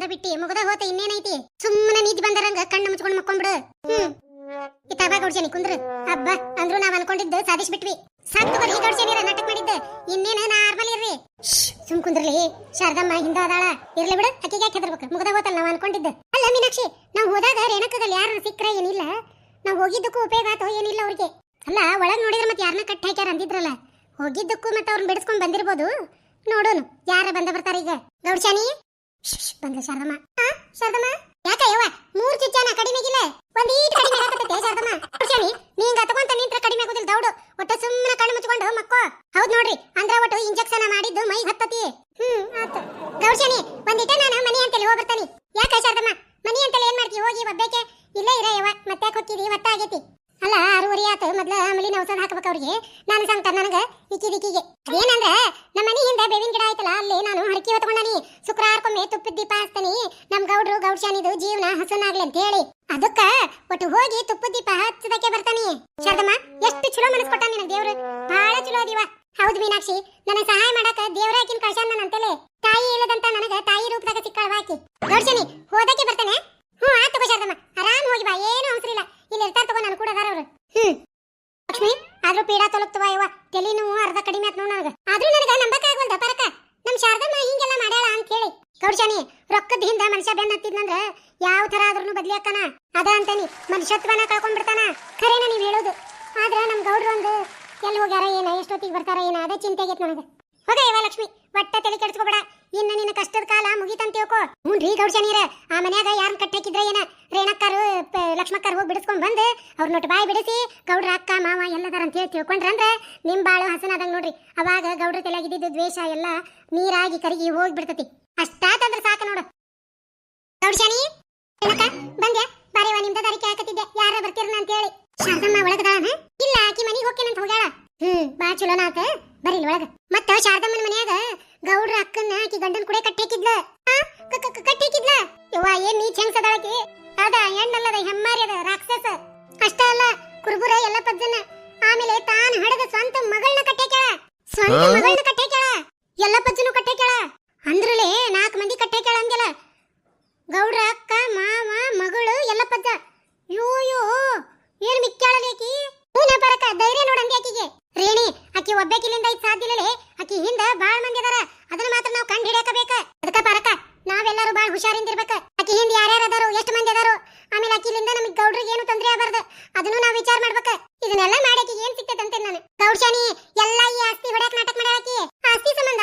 ಚಂದ ಬಿಟ್ಟಿ? ಮುಗದ ಹೋತ ಇನ್ನೇನೈತಿ? ಸುಮ್ಮನೆ ನೀತಿ ಬಂದರಂಗ ಕಣ್ಣು ಮುಚ್ಕೊಂಡು ಮಕ್ಕೊಂಡ್ಬಿಡು ಹ್ಮ್. ಇತ್ತಾಗ ಗೌಡ್ಸೇನಿ ಕುಂದ್ರ. ಹಬ್ಬ ಅಂದ್ರು ನಾವ್ ಅನ್ಕೊಂಡಿದ್ದು ಸಾಧಿಸ್ ಬಿಟ್ವಿ. ಸತ್ತು ಬರ್ರಿ ಗೌಡ್ಸೇನಿರ ನಾಟಕ ಮಾಡಿದ್ದ. ಇನ್ನೇನ ನಾರ್ಮಲ್ ಇರ್ರಿ. ಸುಮ್ ಕುಂದ್ರಲಿ. ಶಾರದಮ್ಮ ಹಿಂದ ಅದಾಳ ಇರ್ಲಿ ಬಿಡು, ಅಕ್ಕಿಗೆ ಯಾಕೆ ಹೆದರ್ಬೇಕು? ಮುಗದ ಹೋತಲ್ಲ ನಾವ್ ಅನ್ಕೊಂಡಿದ್ದು. ಅಲ್ಲ ಮೀನಾಕ್ಷಿ, ನಾವ್ ಹೋದಾಗ ರೇಣಕದಲ್ಲಿ ಯಾರು ಸಿಕ್ಕ್ರ ಏನಿಲ್ಲ. ನಾವ್ ಹೋಗಿದ್ದಕ್ಕೂ ಉಪಯೋಗ ಆತೋ ಏನಿಲ್ಲ ಅವ್ರಿಗೆ. ಅಲ್ಲ, ಒಳಗ್ ನೋಡಿದ್ರೆ ಮತ್ತೆ ಯಾರನ್ನ ಕಟ್ ಹಾಕ್ಯಾರ ಅಂದಿದ್ರಲ್ಲ. ಹೋಗಿದ್ದಕ್ಕೂ ಮತ್ತೆ ಅವ್ರನ್ನ ಬಿಡಿಸ್ಕೊಂಡ್ ಬಂದಿರ್ಬೋದು. ನೋಡೋನು, ಯಾರ ಬಂದ ಬರ್ತಾರ ಈಗ ಗೌಡ್ಶಾನಿ ಬಂದ ಶಾರದಮ್ಮ. ಆ, ಶಾರದಮ್ಮ? ಯಾಕ ಯವ್ವ? ಮೂರ್ ಚುಚ್ಚಾನ ಕಡಿಮೆಗಿಲ್ಲ ಒಂದ್ ಈಟ್ ಕಡಿಮೆ ಆಗತ್ತೆ ಶಾರದಮ್ಮ. ಗೌಡ್ಶಾನಿ ನೀಂಗ ತಗೊಂತ ನಿಂತ್ರ ಕಡಿಮೆ ಆಗೋದಿಲ್ಲ, ದೌಡು. ಒಟ್ಟ ಸುಮ್ಮನೆ ಕಣ್ಣು ಮುಚ್ಕೊಂಡು ಮಕ್ಕೋ. ಹೌದ್ ನೋಡ್ರಿ, ಅಂದ್ರ ಒಟ್ಟು ಇಂಜೆಕ್ಷನ್ ಮಾಡಿದ್ದು ಮೈ ಹತ್ತತಿ. ಹ್ಮ್, ಆತು. ಗೌಡ್ಶಾನಿ ಒಂದಿಟ ನಾನು ಮನಿ ಅಂತೇಳಿ ಹೋಗ್ಬರ್ತಾನಿ. ಯಾಕ ಶಾರದಮ್ಮ? ಮನಿ ಅಂತೇಳಿ ಏನ್ ಮಾಡ್ತೀವಿ ಹೋಗಿ ಒಬ್ಬೇಕೆ. ಇಲ್ಲೇ ಇರ ಯವ್ವ, ಮತ್ತೆ ಹೊಕ್ಕಿದಿ ಒತ್ತ ಆಗೇತಿ. ಅಲ್ಲ ಆರೂವರೆ ಆತು. ಮೊದ್ಲ ಆಮೇಲಿನ ಔಷಧ ಹಾಕ್ಬೇಕು ಅವ್ರಿಗೆ. ನಾನು ಸಂಕ ನನಗ ಇಕ್ಕಿದಿಕ್ಕಿಗೆ ಅದೇನಂದ್ರ ನಮ್ಮ ಮನಿ ಹಿಂದೆ ಬೇವಿನ ಗಿಡ ಆಯ್ತಲ್ಲ, ಅಲ್ಲಿ ನಾನು ಹರಕಿ ಹೊತ್ಕೊಂಡನಿ. ಶುಕ್ರವಾರಕ್ಕೊಮ್ಮೆ ತುಪ್ಪದ ದೀಪ ಹಚ್ತಾನಿ. ನಮ್ ಗೌಡ್ರು ಗೌಡ್ಶಾನಿದು ಜೀವನ ಹಸನಾಗ್ಲಿ ಅಂತ ಹೇಳಿ. ಅದಕ್ಕ ಒಟ್ಟು ಹೋಗಿ ತುಪ್ಪದ ದೀಪ ಹಚ್ಚದಕ್ಕೆ ಬರ್ತಾನಿ. ಶಾರದಮ್ಮ, ಎಷ್ಟು ಚಲೋ ಮನಸ್ ಕೊಟ್ಟ ನಿನಗೆ ದೇವ್ರು. ಬಹಳ ಚಲೋ ಅದೀವ. ಹೌದು ಮೀನಾಕ್ಷಿ, ನನಗೆ ಸಹಾಯ ಮಾಡಕ ದೇವ್ರಾಕಿನ ಕಳ್ಸಾನ ಅಂತಲೇ. ತಾಯಿ ಇಲ್ಲದಂತ ನನಗ ತಾಯಿ ರೂಪದಾಗ ಸಿಕ್ಕಾಳ ಆಕಿ. ಗೌಡ್ಶಾನಿ ಹೋದಕ್ಕೆ ಬರ್ತಾನೆ? ಹ್ಞೂ ಆತು ತಗೋ ಶಾರದಮ್ಮ. ಆರಾಮ್ ಹೋಗಿ ಬಾ, ಏನು ಅವಸರ ಇಲ್ಲ. ಇಲ್ಲಿ ಇರ್ತಾರ ತಗೋ, ನಾನು ಕೂಡ ಅದಾರ ಅವ್ರು. ಹ್ಮ್. ಲಕ್ಷ್ಮಿ, ಆದ್ರೂ ಪೀಡಾ ತೊಲಗ್ತವ ಯವ್ವ? ತಲೆ ಅರ್ಧ ಕಡಿಮೆ ಆತ್ ನೋಡ್ ನನಗ ನಂಬಕ ಆಗವಲ್ದ ಪರಕ ನಮ್ ಶಾರದಮ್ಮ ಹಿಂಗೆಲ್ಲ ಮಾಡ್ಯಾಳ ಅಂತ ಹೇಳಿ ಗೌಡ್ಶಾನಿ ರೊಕ್ಕದ ಹಿಂದ ಮನುಷ್ಯ ಹತ್ತಿದ್ನಂದ್ರ ಯಾವ ತರ ಆದ್ರೂ ಬದ್ಲಿ ಅಕ್ಕನ ಅದ ಅಂತಾನಿ. ಮನುಷ್ಯತ್ವನ ಕಳ್ಕೊಂಡ್ಬಿಡ್ತಾನ. ಖರೇನ ನೀವ್ ಹೇಳೋದು. ಆದ್ರ ನಮ್ ಗೌಡ್ರು ಒಂದು, ಎಲ್ಲಿ ಹೋಗ್ಯಾರ ಏನ, ಎಷ್ಟೊತ್ತಿಗೆ ಬರ್ತಾರ ಏನ, ಅದೇ ಚಿಂತೆ ಆಗೈತ್ ನನಗ. ಹೋಗ ಲಕ್ಷ್ಮಿ, ಒಟ್ಟ ತಲೆ ಕೆಡಿಸ್ಕೋಬೇಡ. ಇನ್ನ ನಿನ್ನ ಕಷ್ಟದ ಕಾಲ ಮುಗಿತಂತ ತಿಳ್ಕೊ. ಹ್ಞೂನ್ರಿ ಗೌಡ್ಶಾನಿರ ಆ ಮನ್ಯಾಗ ಯಾರನ್ನ ಕಟ್ಟಿ ಹಾಕಿದ್ರ ಏನ? ರೇಣಕ್ಕಾರು ಲಕ್ಷ್ಮಕ್ಕಾರು ಹೋಗಿ ಬಿಡಿಸ್ಕೊಂಡ್ ಬಂದು ಅವ್ರ ನೋಟ್ ಬಾಯಿ ಬಿಡಿಸಿ ಗೌಡ್ರ ಅಕ್ಕ, ಮಾವ ಎಲ್ಲದಾರ ಅಂತ ಹೇಳಿ ತಿಳ್ಕೊಂಡ್ರಂದ್ರ ನಿಮ್ ಬಾಳು ಹಸನಾದಂಗ ನೋಡ್ರಿ. ಅವಾಗ ಗೌಡ್ರ ತಲೆಯಾಗಿದ್ದು ದ್ವೇಷ ಎಲ್ಲ ನೀರಾಗಿ ಕರಗಿ ಹೋಗಿ ಬಿಡ್ತತಿ ಅಷ್ಟಾತಂದ್ರ ಸಾಕು ನೋಡು. ಗೌಡ್ಶಾನಿ ಏನಕ್ಕ? ಬಂದ್ಯಾ? ಬಾರೇವ ನಿಮ್ದ ದಾರಿ ಕೇಳಕತ್ತಿದ್ದೆ. ಯಾರ ಬರ್ತಿರ್ನ ಅಂತ ಹೇಳಿ ಶಾರದಮ್ಮ ಒಳಗದಾಳನ ಇಲ್ಲ ಆಕಿ ಮನಿಗೆ ಅಂತ ಹೋಗ್ಯಾಳ. ಹ್ಮ್ ಬಾ ಚಲೋನ ಆತ. ಬರೀ ಇಲ್ಲಿ ಒಳಗ. ಮತ್ತ ಶಾರದಮ್ಮನ ಮನ್ಯಾಗ ಗೌಡ್ರ ಅಕ್ಕನ್ನ ಆಕಿ ಗಂಡನ್ ಕೂಡ ಕಟ್ಟಿಕಿದ್ಲ ಕಟ್ಟೇಕಿದ್ಲ ಯವ್ವ ಏನ್ ನೀ ಚೆಂಗ್ಸದಾಳಕಿ ಅದ ಹೆಣ್ಣಲ್ಲದ ಹೆಮ್ಮಾರಿ ಅದ ರಾಕ್ಷಸ. ಅಷ್ಟ ಅಲ್ಲ ಕುರುಬುರ ಎಲ್ಲ ಪದ್ದನ ಆಮೇಲೆ ತಾನ್ ಹಡದ ಸ್ವಂತ ಮಗಳನ್ನ ಕಟ್ಟೇಕ್ಯಾಳ ಸ್ವಂತ? ಮಗಳನ್ನ ಕಟ್ಟೇಕ್ಯಾಳ ಎಲ್ಲ ಪಜ್ಜನು ಕಟ್ಟೇಕ್ಯಾಳ ಅಂದ್ರಲೆ ನಾಲ್ಕು ಮಂದಿ ಕಟ್ಟೇಕ್ಯಾಳ ಅಂದ್ಯಲ್ಲ ಗೌಡ್ರ ಅಕ್ಕ ಮಾವ ಮಗಳು ಎಲ್ಲ ಪಜ್ಜ ಯೋ ಯೋ ಏನ್ ಮಿಕ್ಕ್ಯಾಳಲೇಕಿ ಹೂನ ಬರಕ ಧೈರ್ಯ ನೋಡಂದಿ ಆಕಿಗೆ ರೇಣಿ ಆಕಿ ಒಬ್ಬಾಕಿಲಿಂದ ಐತ್ ಸಾಧ್ಯಲೇ ಆಕಿ ಹಿಂದ ಬಾಳ್ ಮಂದಿ ಅದಾರ ಅದನ್ನ ಮಾತ್ರ ನಾವು ಕಂಡು ಹಿಡಿಯಕಬೇಕ ಅದಕ್ಕ ಪರಕ ನಾವೆಲ್ಲರೂ ಬಾಳ್ ಹುಷಾರಿಂದ ಇರ್ಬೇಕ ಆಕಿ ಹಿಂದ ಯಾರ್ಯಾರು ಅದಾರು ಎಷ್ಟು ಮಂದಿ ಅದಾರು ಆಮೇಲೆ ಆಕಿಲಿಂದ ನಮಗ್ ಗೌಡ್ರಿಗೆ ಏನು ತೊಂದ್ರೆ ಆಗಬಾರ್ದು ಅದನ್ನು ನಾವು ವಿಚಾರ ಮಾಡ್ಬೇಕ ಇದನ್ನೆಲ್ಲ ಮಾಡಾಕಿ ಏನ್ ಸಿಕ್ತೈತೆ ನಾನು ಗೌಡ್ಶಾನಿ ಎಲ್ಲ ಈ ಆಸ್ತಿ ಹೊಡ್ಯಾಕ ನಾಟಕ ಮಾಡ್ಯಾಕಿ ಆಸ್ತಿ ಸಂಬಂಧ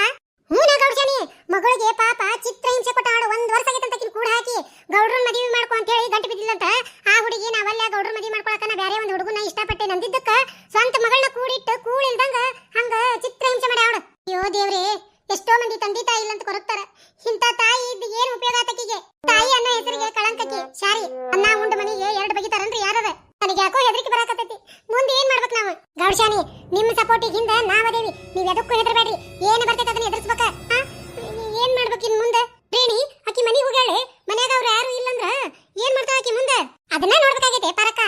ಹೂನ ಗೌಡ್ಶಾನಿ ಮಗಳಿಗೆ ಪಾಪ ಚಿತ್ರ ಹಿಂಸೆ ಕೊಟ್ಟ ಆಡು ಒಂದ್ ವರ್ಷ ಆಗೈತಂತ ಆಕಿನ್ ಕೂಡ ಹಾಕಿ ಗೌಡ್ರನ್ ಮದುವೆ ಮಾಡ್ಕೊ ಅಂತ ಹೇಳಿ ಗಂಟು ಬಿದ್ದಿಲ್ಲಂತ ಆ ಹುಡುಗಿ ನಾವಲ್ಲ ಗೌಡ್ರ ಮದುವೆ ಮಾಡ್ಕೊಳಕ ನಾ ಬೇರೆ ಒಂದು ಹುಡುಗನ ಇಷ್ಟಪಟ್ಟೆ ನಂದಿದ್ದಕ್ಕ ಸ್ವಂತ ಮಗಳನ್ನ ಕೂಡಿಟ್ಟು ಕೂಳಿಲ್ದಂಗ ಹಂಗ ಚಿತ್ರ ಹಿಂಸೆ ಮಾಡಿ ಅವಳು ಅಯ್ಯೋ ದೇವ್ರೇ ಎಷ್ಟೋ ಮಂದಿ ತಂದೆ ತಾಯಿ ಇಲ್ಲ ಅಂತ ಕೊರಗ್ತಾರ ಇಂತ ತಾಯಿ ಇದ್ದ ಏನ್ ಉಪಯೋಗ ಆತಕಿಗೆ ತಾಯಿ ಅನ್ನೋ ಹೆಸರಿಗೆ ಕಳಂಕಕ್ಕೆ ಶಾರಿ ಅನ್ನ ಉಂಡ ಮನಿಗೆ ಎರಡು ಬಗಿತಾರನ್ರಿ ಯಾರದ ನನಗೆ ಯಾಕೋ ಹೆದರಿಕೆ ಬರಾಕತ್ತೈತಿ ಮುಂದೆ ಏನ್ ಮಾಡ್ಬೇಕು ನಾವು ಗೌಡ್ಶಾನಿ ನಿಮ್ಮ ಸಪೋರ್ಟಿಗೆ ಹಿಂದ ನಾವದೇವಿ. ನೀವು ಎದಕ್ಕೂ ಹೆದರಬೇಡ್ರಿ. ಏನ್ ಬರ್ತೈತೆ ಅದನ್ನ ಎದುರಿಸ್ಬೇಕ? ಏನ್ ಮಾಡ್ಬೇಕು ಇನ್ನು ಮುಂದೆ? ರೇಣಿ, ಆಕಿ ಮನೆಗೆ ಹೋಗ್ಯಾಳೆ. ಮನ್ಯಾಗ ಅವ್ರು ಯಾರು ಇಲ್ಲಂದ್ರ ಏನು ಮಾಡ್ತಾಳೆ ಆಕಿ ಮುಂದೆ? ಅದನ್ನ ನೋಡ್ಬೇಕಾಗೈತೆ, ಪರಕ.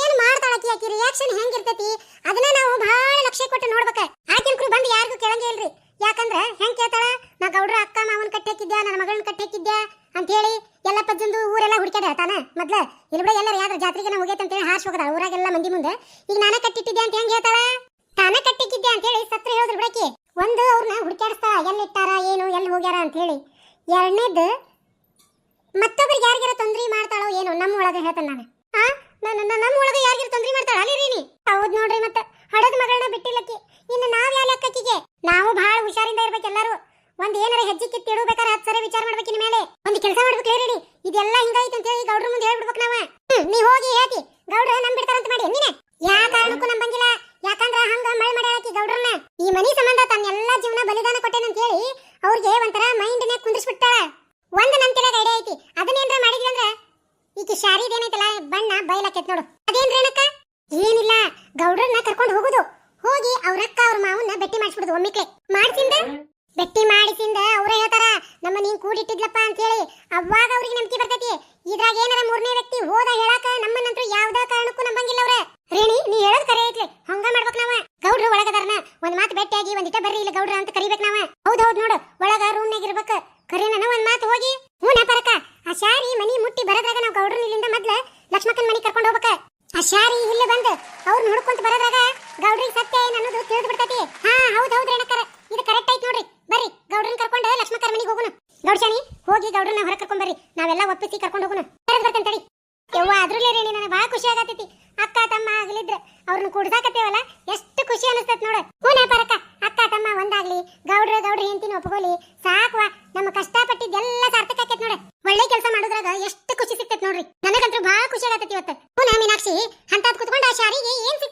ಏನು ಮಾಡ್ತಾಳೆ ಆಕಿ? ಆಕಿ ರಿಯಾಕ್ಷನ್ ಹೆಂಗಿರ್ತೈತಿ? ಅದನ್ನ ನಾವು ಬಹಳ ಲಕ್ಷ್ಯ ಕೊಟ್ಟು ನೋಡ್ಬೇಕ. ಆಕಿನ್ಕರು ಬಂದು ಯಾರಿಗೂ ಕೇಳಂಗೇ ಇಲ್ರಿ. ಯಾಕಂದ್ರ ಹೆಂಗ್ ಕೇಳ್ತಾಳ? ನಾ ಗೌಡ್ರ, ಅಕ್ಕ, ಮಾವನ್ ಕಟ್ಟಾಕಿದ್ಯಾ ನನ್ನ ಮಗಳನ್ನ ಕಟ್ಟಾಕಿದ್ಯಾ ಅಂತ ಹೇಳಿ ಎಲ್ಲ ಪಜ್ಜಂದು ಊರೆಲ್ಲ ಹುಡುಕ್ಯಾಡ ಹೇಳ್ತಾನ ಮೊದ್ಲ. ಇಲ್ಲಿ ಬಿಡ ಎಲ್ಲರೂ ಯಾವ್ದ್ರ ಜಾತ್ರೆಗೆ ಹೋಗೈತೆ ಅಂತ ಹೇಳಿ ಹಾರ್ಸ್ ಹೋಗದ ಊರಾಗೆಲ್ಲ ಮಂದಿ ಮುಂದೆ. ಈಗ ನಾನ ಕಟ್ಟಿಟ್ಟಿದ್ದೆ ಅಂತ ಹೆಂಗ್ ಹೇಳ್ತಾಳ ತಾನ ಕಟ್ಟಿಕ್ಕಿದ್ದೆ ಅಂತ ಹೇಳಿ ಸತ್ರ ಹೇಳಿದ್ರು ಬಿಡಕಿ ಒಂದು ಅವ್ರನ್ನ ಹುಡುಕ್ಯಾಡಿಸ್ತಾಳ ಎಲ್ಲಿ ಇಟ್ಟಾರ ಏನು ಎಲ್ಲಿ ಹೋಗ್ಯಾರ ಅಂತ ಹೇಳಿ ಎರಡನೇದು ಮತ್ತೊಬ್ಬರಿಗೆ ಯಾರಿಗಾರ ತೊಂದ್ರೆ ಮಾಡ್ತಾಳೋ ಏನೋ, ನಮ್ಮ ಒಳಗೆ ಹೇಳ್ತಾನೆ ನಾನು. ಆ? ನನ್ನ ನಮ್ಮ ಒಳಗೆ ಯಾರಿಗಾರ ತೊಂದ್ರೆ ಮಾಡ್ತಾಳ, ಅಲ್ಲಿ ರೀನಿ ಹೌದು ನೋಡ್ರಿ ಮತ್ತೆ, ಹಡದ ಮಗಳನ್ನ ಬಿಟ್ಟಿಲ್ಲಕ್ಕಿ. ಇನ್ನು ನಾವು ಯಾವ ಲೆಕ್ಕಕ್ಕಿಗೆ? ನಾವು ಬಹಳ ಹುಷಾರಿಂದ ಇರ್ಬೇಕು ಎಲ್ಲರೂ. ಒಂದ್ ಏನಾರ ಹೆಜ್ಜೆ ಕಿತ್ತು ಇಡಬೇಕಾರೆ ಹತ್ತು ಸರಿ ವಿಚಾರ ಮಾಡ್ಬೇಕಿನ ಮೇಲೆ. ಒಂದು ಕೆಲಸ ಮಾಡ್ಬೇಕು ಇದು ಇದೆಲ್ಲ ಹಿಂಗಾಯ್ತು ಅಂತ ಹೇಳಿ ಗೌಡ್ರ ಮುಂದೆ ಹೇಳ್ಬಿಡ್ಬೇಕು ನಾವು. ನೀ ಹೋಗಿ ಹೇಳ್ತಿ. ಗೌಡ್ರ ನಮ್ ಮಾಡಿ, ನೀನೆ. ಕರ್ಕೊಂಡು ಹೋಗುದು. ಹೋಗಿ ಅವ್ರ ಅಕ್ಕ ಅವ್ರ ಮಾವನ್ನ ಬೆಟ್ಟಿ ಮಾಡಿಸ್ಬಿಡುದು ಒಮ್ಮಿಕೆ ಮಾಡ್ಸಿಂದ? ಬೆಟ್ಟಿ ಮಾಡಿಸಿಂದ ಅವ್ರ ಹೇಳ್ತಾರ, ನಮ್ಮ ನೀನ್ ಕೂಡಿಟ್ಟಿದ್ಲಪ್ಪ ಅಂತ ಹೇಳಿ ಅವಾಗ ಅವ್ರಿಗೆ ನಂಬಿಕೆ ಬರ್ತೈತಿ. ಇದ್ರಾಗ ಏನಾರ ಮೂರನೇ ವ್ಯಕ್ತಿ ಹೋದ ಹೇಳಾಕ ನಮ್ಮನ್ನಂತೂ ಯಾವ್ದ ಕಾರಣಕ್ಕೂ ನಂಬಂಗಿಲ್ಲ ಅವ್ರ. ರೇಣಿ, ನೀ ಹೇಳೋದು ಕರೆ ಐತ್ಲೆ. ಹಂಗ ಮಾಡ್ಬೇಕು ನಾವ. ಗೌಡ್ರು ಒಳಗದಾರನ. ಒಂದ್ ಮಾತು ಭೇಟಿಯಾಗಿ ಒಂದಿಟ ಬರ್ರಿ, ಇಲ್ಲ ಗೌಡ್ರ ಅಂತ ಕರಿಬೇಕು ನಾವ. ಹೌದ್ ಹೌದ್ ನೋಡು, ಒಳಗ ರೂಮ್ನಾಗ ಇರ್ಬೇಕು. ಕರೆನ ಒಂದ್ ಮಾತು ಹೋಗಿ. ಹ್ಞೂ ನಾ ಪರಕ ಆ ಶಾರಿ ಮನಿ ಮುಟ್ಟಿ ಬರೋದ್ರಾಗ ನಾವು ಗೌಡ್ರ ಇಲ್ಲಿಂದ ಮೊದ್ಲ ಲಕ್ಷ್ಮಕ್ಕನ ಮನಿ ಕರ್ಕೊಂಡು ಹೋಗ್ಬೇಕ. ಇಲ್ಲಿ ಬಂದು. ಅವ್ರು ನೋಡ್ಕೊಂತ ಬರೋದ್ರಾಗ ಗೌಡ್ರಿ ಸತ್ಯ ಏನ್ ಅನ್ನೋದು ತಿಳಿದು ಬಿಡ್ತೈತಿ. ಹಾ, ಹೌದು ಹೌದ್ರಿ ಅಣ್ಣಕ್ಕರ. ಇದು ಕರೆಕ್ಟ್ ಐತಿ ನೋಡ್ರಿ. ಬರ್ರಿ ಗೌಡ್ರನ್ ಕರ್ಕೊಂಡು ಲಕ್ಷ್ಮಕ್ಕರ ಮನೆಗೆ ಹೋಗೋಣ. ಗೌಡ್ಶಾನಿ ಹೋಗಿ ಗೌಡ್ರನ್ನ ಹೊರ ಕರ್ಕೊಂಡ್ ಬರ್ರಿ. ನಾವೆಲ್ಲ ಒಪ್ಪಿಸಿ ಕರ್ಕೊಂಡು ಹೋಗೋಣ. ಕರೆದ್ ತಡಿ. ಯವ್ವ ಅದ್ರಲ್ಲೇ ರೀ ನನಗೆ ಭಾಳ ಖುಷಿ ಆಗತೈತಿ. ಅಕ್ಕ, ತಮ್ಮ ಆಗ್ಲಿದ್ರ ಅವ್ರನ್ನ ಕುಡ್ಸಾಕತ್ತೇವಲ್ಲ? ಎಷ್ಟು ಖುಷಿ ಅನಿಸ್ತತ್ ನೋಡು. ಹೂನೇ ಪರಕ ಅಕ್ಕ, ತಮ್ಮ ಒಂದಾಗ್ಲಿ, ಗೌಡ್ರೆ, ಗೌಡ್ರ, ಹೆಂಡತಿನ ಒಪ್ಕೊಳ್ಳಿ ಸಾಕ್ವಾ ನಮ್ಮ ಕಷ್ಟಪಟ್ಟಿದ್ದೆಲ್ಲ ಸಾರ್ಥಕ ಆಕೈತ್ ನೋಡು. ಒಳ್ಳೆ ಕೆಲಸ ಮಾಡೋದ್ರಾಗ ಎಷ್ಟು ಖುಷಿ ಸಿಕ್ತೈತ್ ನೋಡ್ರಿ. ನನಗಂತೂ ಬಹಳ ಖುಷಿ ಆಗತ್ತೈತಿ ಇವತ್ತು. ಹೂನಾ ಮೀನಾಕ್ಷಿ ಅಂತದ್ ಕುತ್ಕೊಂಡ ಶಾರಿಗೆ ಏನ್ ಸಿಗ್ತೈತಿ?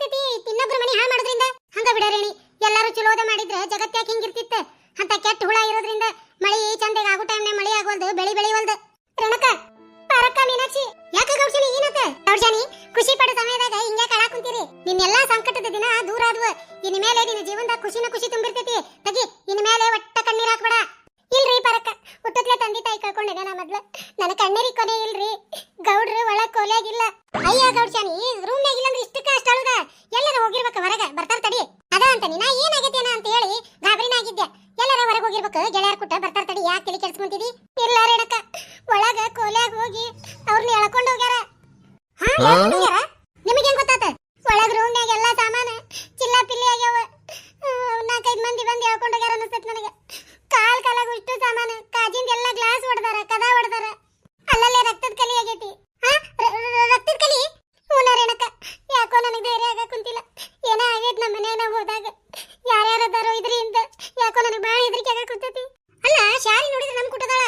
ಜೀವನದಾಗ ಖುಷಿನ ಖುಷಿ ತುಂಬಿರ್ತೈತಿ. ತಗಿ ಇನ್ ಮೇಲೆ ಒಟ್ಟ ಕಣ್ಣೀರ್ ಹಾಕ್ಬೇಡ. ಇಲ್ರಿ ಪರಕ್ಕ ಹುಟ್ಟತ್ಲೆ ತಂದೆ ತಾಯಿ ಕಳ್ಕೊಂಡೇನೆ ನಾ ಮೊದ್ಲು. ನನ್ನ ಕಣ್ಣೀರಿ ಕೊನೆ ಇಲ್ರಿ. ಗೌಡ್ರು ಒಳಗ್ ಕೊಲೆಯಾಗಿಲ್ಲ ಅಯ್ಯ ಗೌಡ್ಸನಿ ರೂಮ್ನಾಗ ಇಲ್ಲಂದ್ರೆ ಇಷ್ಟಕ್ಕ ಅಷ್ಟ ಅಳುದ ಎಲ್ಲರ ಹೋಗಿರ್ಬೇಕ ಹೊರಗ. ಬರ್ತಾರ ತಡಿ. ಅದ ಅಂತ ನಾ ಏನಾಗೈತೇನ ಅಂತ ಹೇಳಿ ಗಾಬರಿನಾಗಿದ್ದೆ ಎಲ್ಲರ ಹೊರಗೆ ಹೋಗಿರ್ಬೇಕು. ಗೆಳೆಯರ್ ಕುಟ್ಟ ಬರ್ತಾರ ತಡಿ. ಯಾಕೆ ತಲೆ ಕೆಡ್ಸ್ಕೊಂತಿದಿ? ಇಲ್ಲ ರೇಣಕ್ಕ ಒಳಗ ಕೋಲ್ಯಾಗ ಹೋಗಿ ಅವ್ರನ್ನ ಎಳ್ಕೊಂಡು ಹೋಗ್ಯಾರ. ಹಾ ನಿಮಗೆ ನಿಮಗೇನ್ ಗೊತ್ತಾತ? ಒಳಗ ರೂಮ್ನ್ಯಾಗ ಎಲ್ಲಾ ಸಾಮಾನ ಚಿಲ್ಲ ಪಿಲ್ಲಿ ಆಗ್ಯಾವ. ನಾಲ್ಕೈದ್ ಮಂದಿ ಬಂದು ಎಳ್ಕೊಂಡು ಹೋಗ್ಯಾರ ಅನಿಸ್ತೈತಿ ನನಗೆ. ಕಾಲ್ ಕಾಲಾಗ ಇಷ್ಟು ಸಾಮಾನು, ಕಾಜಿಂದ ಎಲ್ಲ ಗ್ಲಾಸ್ ಹೊಡೆದಾರ, ಕದ ಹೊಡೆದಾರ. ಅಲ್ಲಲ್ಲೇ ರಕ್ತದ ಕಲಿ ಆಗೈತಿ. ಹಾ ರಕ್ತದ ಕಲಿ? ಹೂನ ರೇಣಕ್ಕ ಯಾಕೋ ನನಗೆ ಧೈರ್ಯ ಆಗ ಕುಂತಿಲ್ಲ. ಏನೋ ಆಗೈತೆ ನಮ್ಮ ಮನ್ಯಾಗ ನಾವು ಹೋದಾಗ. ಯಾರ್ಯಾರು ಅದಾರೋ ಇದರಿಂದ, ಯಾಕೋ ನನಗೆ ಭಾಳ ಹೆದರಿಕೆ ಆಗ ಕುಂತೈತಿ. ಅಲ್ಲ ಶಾರಿ ನೋಡಿದ್ರೆ ನಮ್ಮ ಕುಟದಾಳ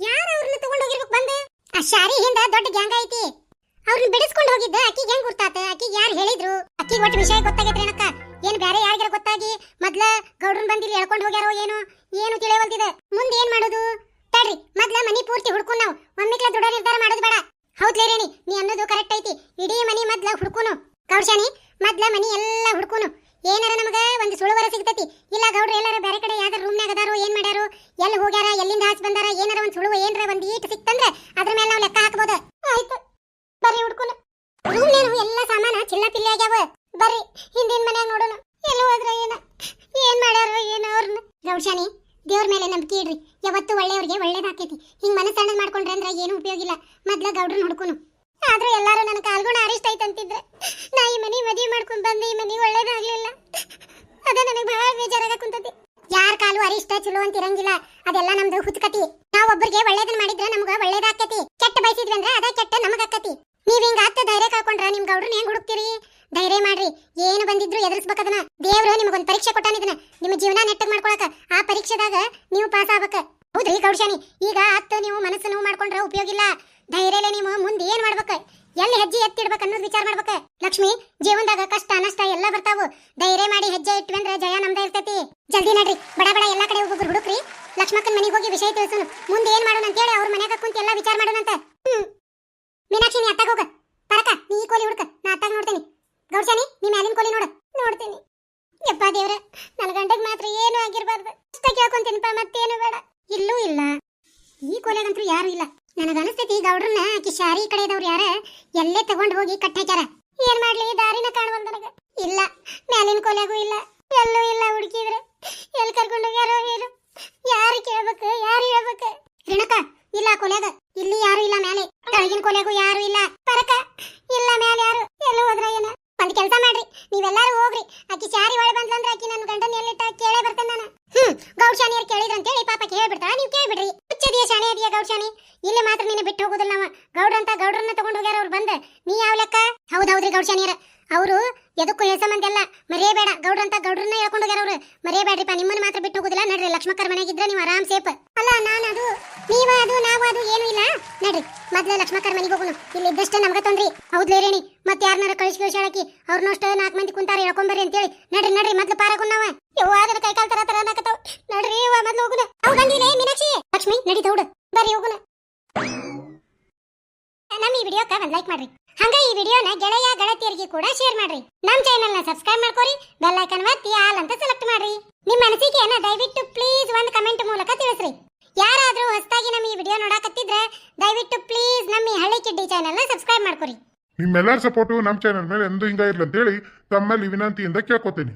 ಯಾರು ಅವ್ರನ್ನ ತಗೊಂಡು ಹೋಗಿರ್ಬೇಕು ಬಂದೆ? ಆ ಶಾರಿ ಹಿಂದೆ ದೊಡ್ಡ ಗ್ಯಾಂಗ್ ಐತಿ. ಅವ್ರನ್ನ ಬಿಡಿಸ್ಕೊಂಡು ಹೋಗಿದ್ದ, ಅಕ್ಕಿಗೆ ಹೆಂಗ್ ಗುರ್ತಾತ? ಅಕ್ಕಿಗೆ ಯಾರು ಹೇಳಿದ್ರು? ಅಕ್ಕಿಗೆ ಒಟ್ಟು ವಿಷಯ ಗೊತ್ತಾಗೈತ್ರಿ ಅನಕ್ಕ ಏನ್ ಬ್ಯಾರೆ ಯಾರಿಗಾರ ಗೊತ್ತಾಗಿ? ಮೊದ್ಲ ಗೌಡ್ರನ್ ಬಂದಿಲ್ಲಿ ಎಳ್ಕೊಂಡು ಹೋಗ್ಯಾರೋ ಏನು? ಏನು ತಿಳಿಯವಲ್ದಿದೆ ಮುಂದೆ ಏನ್ ಮಾಡೋದು? ತಡ್ರಿ, ಮೊದ್ಲ ಮನಿ ಪೂರ್ತಿ ಹುಡ್ಕೊಂಡ್ ನಾವು. ಒಮ್ಮಿಕ್ಲ ದುಡ ನಿರ್ಧಾರ ಮಾಡೋದು ಬೇಡ. ಹೌದ್ಲೇ ರೇಣಿ, ನೀ ಅನ್ನೋದು ಕರೆಕ್ಟ್ ಐತಿ. ಇಡೀ ಮನಿ ಮೊದ್ಲ ಹುಡ್ಕುನು. ಕೌಶಾನಿ ಮೊದ್ಲ ಮನಿ ಎಲ್ಲ ಹುಡ್ಕುನು. ಏನಾರ ನಮಗ ಒಂದು ಸುಳುವರ ಸಿಗ್ತೈತಿ? ಇಲ್ಲ ಗೌಡ್ರು ಎಲ್ಲಾರ ಬೇರೆ ಕಡೆ ಯಾವ್ದಾರ ರೂಮ್ನಾಗ ಅದಾರೋ, ಏನ್ ಮಾಡ್ಯಾರೋ? ಎಲ್ಲಿ ಹೋಗ್ಯಾರ, ಎಲ್ಲಿಂದ ಹಾಚ್ ಬಂದಾರ, ಏನಾರ ಒಂದ್ ಸುಳುವ ಏನ್ರ ಒಂದ್ ಈಟ್ ಸಿಕ್ತಂದ್ರೆ ಅದ್ರ ಮೇಲೆ ನಾವು ಲೆಕ್ಕ ಹಾಕ್ಬೋದು. ಆಯ್ತು, ಬರೀ ಹುಡ್ಕುನು. ರೂಮ್ನೇನು ಎಲ್ಲ ಸಾಮಾನ ಚಿಲ್ಲ ಪಿಲ್ಲಿ ಆಗ್ಯಾವ. ಬರ್ರಿ, ಹಿಂದಿನ ಮನ್ಯಾಗ ನೋಡೋಣ. ಎಲ್ಲ ಹೋದ್ರ ಏನ? ಏನ್ ಮಾಡ್ಯಾರ ಏನ ಅವ್ರನ್ನ ಗೌಡ್ಶಾನಿ ದೇವ್ರ ಮೇಲೆ ನಂಬಿಕೆ ಇಡ್ರಿ. ಯಾವತ್ತು ಒಳ್ಳೆಯವ್ರಿಗೆ ಒಳ್ಳೇದಾಕೈತಿ ಹಿಂಗ್ ಮನಸ್ಸಣ್ಣ ಮಾಡ್ಕೊಂಡ್ರೆ ಅಂದ್ರೆ ಏನು ಉಪಯೋಗ ಇಲ್ಲ ಮೊದ್ಲ ಗೌಡ್ರು ನೋಡ್ಕೊನು. ಆದ್ರೂ ಎಲ್ಲಾರು ನನ್ನ ಕಾಲ್ಗುಣ ಅರಿಷ್ಟ ಐತೆ ಅಂತಿದ್ರೆ ನಾ ಈ ಮನಿ ಮದುವೆ ಮಾಡ್ಕೊಂಡ್ ಬಂದೆ ಈ ಮನಿ ಒಳ್ಳೇದಾಗ್ಲಿಲ್ಲ. ಅದ ನನಗೆ ಬಹಳ ಬೇಜಾರಾಗ ಕುಂತತಿ. ಯಾರ ಕಾಲು ಅರಿಷ್ಟ ಚಲೋ ಅಂತ ಇರಂಗಿಲ್ಲ. ಅದೆಲ್ಲ ನಮ್ದು ಹುಚ್ಚಕತಿ ನಾವ್ ಒಬ್ಬರಿಗೆ ಒಳ್ಳೇದನ್ನ ಮಾಡಿದ್ರೆ ನಮ್ಗ ಒಳ್ಳೇದಾಕತಿ. ಕೆಟ್ಟ ಬಯಸಿದ್ವಿ ಅಂದ್ರೆ ಅದ ಕೆಟ್ಟ ನಮಗ ಆಕತಿ. ನೀವ್ ಹಿಂಗ ಅತ್ತ ಧೈರ್ಯ ಕಳ್ಕೊಂಡ್ರ ನಿಮ್ ಗೌಡ್ರನ್ನ ಹೆಂಗ್ ಹುಡುಕ್ತಿರಿ? ಧೈರ್ಯ ಮಾಡ್ರಿ. ಏನು ಬಂದಿದ್ರು ಎದುರಿಸ್ಬೇಕದನ್ನ ದೇವ್ರು ನಿಮಗೊಂದ್ ಪರೀಕ್ಷೆ ಕೊಟ್ಟಾನಿದನ ನಿಮ್ಮ ಜೀವನ ನೆಟ್ಟಗ್ ಮಾಡ್ಕೊಳಕ. ಆ ಪರೀಕ್ಷೆದಾಗ ನೀವು ಪಾಸ್ ಆಗ್ಬೇಕ. ಹೌದ್ರಿ ಕೌಶಾನಿ ಈಗ ಅತ್ತ ನೀವು ಮನಸ್ಸು ನೋವು ಮಾಡ್ಕೊಂಡ್ರ ಉಪಯೋಗ ಇಲ್ಲ. ಧೈರ್ಯಲೇ ನೀವು. ಮುಂದೆ ಏನ್ ಮಾಡ್ಬೇಕ? ಎಲ್ಲಿ ಹೆಜ್ಜೆ ಎತ್ತಿಡ್ಬೇಕು ಅನ್ನೋದು ವಿಚಾರ ಮಾಡ್ಬೇಕ. ಲಕ್ಷ್ಮಿ, ಜೀವನದಾಗ ಕಷ್ಟ, ನಷ್ಟ ಎಲ್ಲ ಬರ್ತಾವು. ಧೈರ್ಯ ಮಾಡಿ ಹೆಜ್ಜೆ ಇಟ್ವಿ ಅಂದ್ರೆ ಜಯ ನಮ್ದ ಇರ್ತೈತಿ. ಜಲ್ದಿ ನಡ್ರಿ. ಬಡ ಬಡ ಎಲ್ಲಾ ಕಡೆ ಒಬ್ಬೊಬ್ರು ಹುಡುಕ್ರಿ. ಲಕ್ಷ್ಮಕ್ಕನ್ ಮನೆಗೆ ಹೋಗಿ ವಿಷಯ ತಿಳಿಸೋನು. ಮುಂದೆ ಏನ್ ಮಾಡೋಣ ಅಂತೇಳಿ ಅವ್ರ ಮನ್ಯಾಗ ಕುಂತ ಎಲ್ಲ ವಿಚಾರ ಮಾಡೋಣಂತ. ಹ್ಮ್. ಮೀನಾಕ್ಷಿ ನೀ ಅತ್ತಾಗ ಹೋಗ. ಪರಕ, ನೀ ಕೋಲಿ ಹುಡುಕ. ನಾ ಅತ್ತಾಗ ನೋಡ್ತೇನೆ. ಗೌಡ್ಸಾನಿ ನೀ ಮ್ಯಾಲಿನ ಕೋಲಿ ನೋಡು. ನೋಡ್ತೀನಿ. ಯಪ್ಪ ದೇವ್ರ ನನ್ನ ಗಂಡಗ್ ಮಾತ್ರ ಏನು ಆಗಿರ್ಬಾರ್ದು. ಅಷ್ಟ ಕೇಳ್ಕೊಂತೀನಿಪ್ಪ, ಮತ್ತೇನು ಬೇಡ. ಇಲ್ಲೂ ಇಲ್ಲ. ಈ ಕೋಲೆಗಂತೂ ಯಾರು ಇಲ್ಲ. ನನಗ ಅನಿಸ್ತೈತಿ ಗೌಡ್ರನ್ನ, ಆಕಿ ಶಾರಿ ಕಡೆದವ್ರು ಯಾರ, ಎಲ್ಲೇ ತಗೊಂಡ್ ಹೋಗಿ ಕಟ್ಟಾಕ್ಯಾರ. ಏನ್ ಮಾಡ್ಲಿ ದಾರಿನ ಕಾಣವಲ್ ನನಗ. ಇಲ್ಲ, ಮ್ಯಾಲಿನ ಕೊಲೆಗೂ ಇಲ್ಲ. ಎಲ್ಲೂ ಇಲ್ಲ ಹುಡುಕಿದ್ರೆ ಎಲ್ಲಿ ಕರ್ಕೊಂಡು ಹೋಗ್ಯಾರೋ ಏನು. ಯಾರು ಕೇಳ್ಬೇಕು, ಯಾರು ಹೇಳ್ಬೇಕು? ರಿಣಕ, ಇಲ್ಲ ಕೊಲೆಗ ಇಲ್ಲಿ ಯಾರು ಇಲ್ಲ ಮೇಲೆ ಕೆಳಗಿನ ಕೊಲೆಗೂ ಯಾರು ಇಲ್ಲ ಮೇಲೆ ಯಾರು ಎಲ್ಲಿ ಹೋದ್ರ ಏನ ಒಂದ್ ಕೆಲಸ ಮಾಡ್ರಿ ನೀವೆಲ್ಲಾರು ಹೋಗ್ರಿ ಆಕಿ ಶಾರಿ ಒಳ ಬಂದ್ಲಂದ್ರ ಆಕಿ ನನ್ನ ಗಂಡನ ಎಲ್ಲಿಟ್ಟ ಕೇಳೇ ಬರ್ತೇನೆ ನಾನು ಹ್ಮ್ ಗೌಡ್ಶಾನಿಯರ್ ಕೇಳಿದ್ರು ಅಂತೇಳಿ ಪಾಪ ಕೇಳ್ಬಿಡ್ತಾಳ ನೀವು ಕೇಳ್ಬಿಡ್ರಿ ಹುಚ್ಚದಿಯ ಶಾಣೆ ಅದಿಯ ಗೌಡ್ಶಾನಿ ಇಲ್ಲಿ ಮಾತ್ರ ನಿನ್ನ ಬಿಟ್ಟು ಹೋಗುದಿಲ್ಲ ನಾವ ಗೌಡ್ರ ಅಂತ ಗೌಡ್ರನ್ನ ತಗೊಂಡ್ ಹೋಗ್ಯಾರ ಅವ್ರು ಬಂದ ನೀ ಯಾವ ಲೆಕ್ಕ ಹೌದೌದ್ರಿ ಗೌಡ್ಶಾನಿಯರ ಅವರು ಎದಕ್ಕೂ ಹೆಸಮಂದೆಲ್ಲ ಮರೆಯಬೇಡ. ಗೌಡ್ರ ಅಂತ ಗೌಡ್ರನ್ನ ಹೇಳ್ಕೊಂಡು ಹೋಗ್ಯಾರ ಅವ್ರು. ಮರೆಯಬೇಡ್ರಿಪ್ಪ, ನಿಮ್ಮನ್ನ ಮಾತ್ರ ಬಿಟ್ಟು ಹೋಗುದಿಲ್ಲ. ನಡ್ರಿ ಲಕ್ಷ್ಮಕ್ಕರ ಮನೆಗಿದ್ರೆ ನೀವು ಆರಾಮ್ ಸೇಫ್. ಅಲ್ಲ ನಾನು ಅದು ನೀವ ಅದು, ನಾವು ಅದು ಏನು ಇಲ್ಲ. ನಡ್ರಿ, ಮೊದ್ಲ ಲಕ್ಷ್ಮಕ್ಕರ ಮನೆಗೆ ಹೋಗೋಣ ಇಲ್ಲಿ ಇದ್ದಷ್ಟೇ ನಮ್ಗೆ ತೊಂದ್ರಿ. ಹೌದ್ಲೇ ರೇಣಿ ಮತ್ತೆ ಯಾರನ್ನಾರ ಕಳಿಸಿ ಕಳಿಸಿ ಹೇಳಕಿ. ಅವ್ರನ್ನಷ್ಟ ನಾಲ್ಕು ಮಂದಿ ಕುಂತಾರ ಹೇಳ್ಕೊಂಬರ್ರಿ ಅಂತೇಳಿ. ನಡ್ರಿ ನಡ್ರಿ, ಮೊದ್ಲು ಪಾರಾಗುನ್ ನಾವು ಯವ್ವ ಅದರ ಕೈ ಕಾಲ್ ತರ ತರ ಅನ್ನಕತ್ತಾವ್. ನಡ್ರಿ, ಯವ್ವ, ಮೊದ್ಲು ಹೋಗುಣ ಅವ್ ಬಂದಿಲ್ಲ, ಮೀನಾಕ್ಷಿ? ಲಕ್ಷ್ಮಿ ನಡಿ ದೌಡ ಬರ್ರಿ, ಹೋಗುನ. ನಮ್ಮ ಈ ವಿಡಿಯೋಕ್ಕ ಒಂದು ಲೈಕ್ ಮಾಡ್ರಿ. ಹಂಗ ಈ ವಿಡಿಯೋನ ಗೆಳೆಯ ಗೆಳತಿಯರಿಗೆ ಕೂಡ ಶೇರ್ ಮಾಡ್ರಿ. ನಮ್ಮ ಚಾನೆಲ್ನ ಸಬ್ಸ್ಕ್ರೈಬ್ ಮಾಡ್ಕೊರಿ ಬೆಲ್ ಐಕನ್ ಒತ್ತಿ ಆಲ್ ಅಂತ ಸೆಲೆಕ್ಟ್ ಮಾಡ್ರಿ. ನಿಮ್ಮ ಅನಿಸಿಕೆಯನ್ನ ದಯವಿಟ್ಟು ಪ್ಲೀಸ್ ಒಂದು ಕಮೆಂಟ್ ಮೂಲಕ ತಿಳಿಸ್ರಿ. ಯಾರಾದ್ರೂ ಹೊಸದಾಗಿ ನಮ್ಮ ಈ ವಿಡಿಯೋ ನೋಡಕತ್ತಿದ್ರೆ, ದಯವಿಟ್ಟು ಪ್ಲೀಸ್ ನಮ್ಮ ಈ ಹಳ್ಳಿ ಕಿಡ್ಡಿ ಚಾನೆಲ್ನ ಸಬ್ಸ್ಕ್ರೈಬ್ ಮಾಡ್ಕೊರಿ. ನಿಮ್ಮೆಲ್ಲರ ಸಪೋರ್ಟ್ ನಮ್ಮ ಚಾನೆಲ್ ಮೇಲೆ ಎಂದು ಹಿಂಗ ಇರ್ಲಿ ಅಂತೇಳಿ ತಮ್ಮಲ್ಲಿ ವಿನಂತಿಯಿಂದ ಕೇಳ್ಕೊತೀನಿ.